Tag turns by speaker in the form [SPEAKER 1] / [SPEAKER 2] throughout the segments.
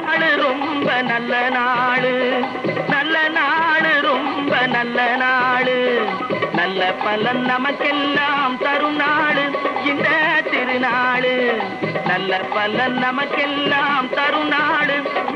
[SPEAKER 1] நாள் ரொம்ப நல்ல நாள். நல்ல நாள் ரொம்ப நல்ல நாள். நல்ல பலன் நமக்கெல்லாம் தரும் நாள். இந்த திருநாள். நல்ல பலன் நமக்கெல்லாம் தரும் நாள்.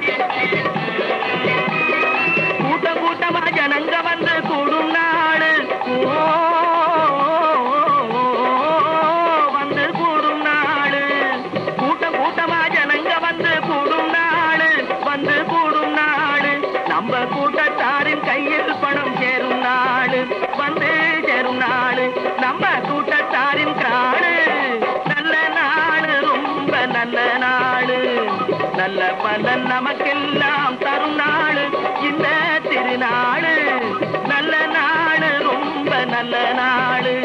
[SPEAKER 1] நம்ம கூட்டத்தாரின் கையில் பணம் சேரும் நாடு வந்து சேரும் நாடு நம்ம கூட்டத்தாரின் காடு நல்ல நாடு ரொம்ப நல்ல நாடு நல்ல பலன் நமக்கெல்லாம் தரும் நாடு இந்த திருநாடு நல்ல நாடு ரொம்ப நல்ல நாடு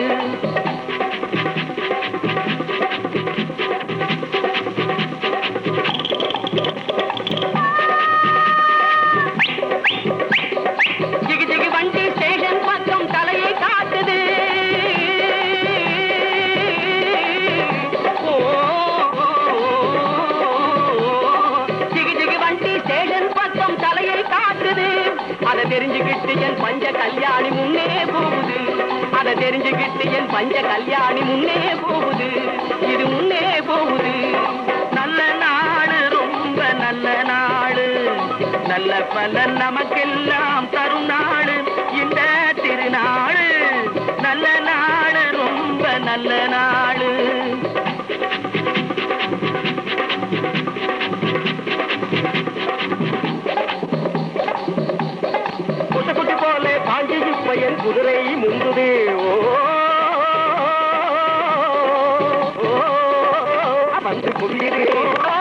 [SPEAKER 1] அதை தெரிஞ்சுக்கிட்டு என் பஞ்ச கல்யாணி முன்னே போகுது. அதை தெரிஞ்சுக்கிட்டு என் பஞ்ச கல்யாணி முன்னே போகுது. இது முன்னே போகுது. நல்ல நாடு ரொம்ப நல்ல நாடு நல்ல பலன் நமக்கெல்லாம் தரும் நாடு இந்த திருநாடு நல்ல நாடு ரொம்ப நல்ல நாடு போல பயல் குதிரை முந்துது ஓ வந்து குவியுது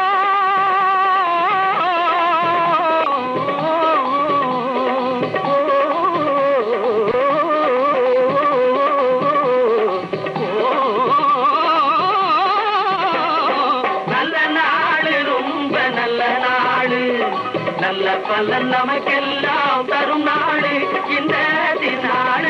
[SPEAKER 1] நல்ல பலன் நமக்கெல்லாம் தரும் நாடு இந்த நாடு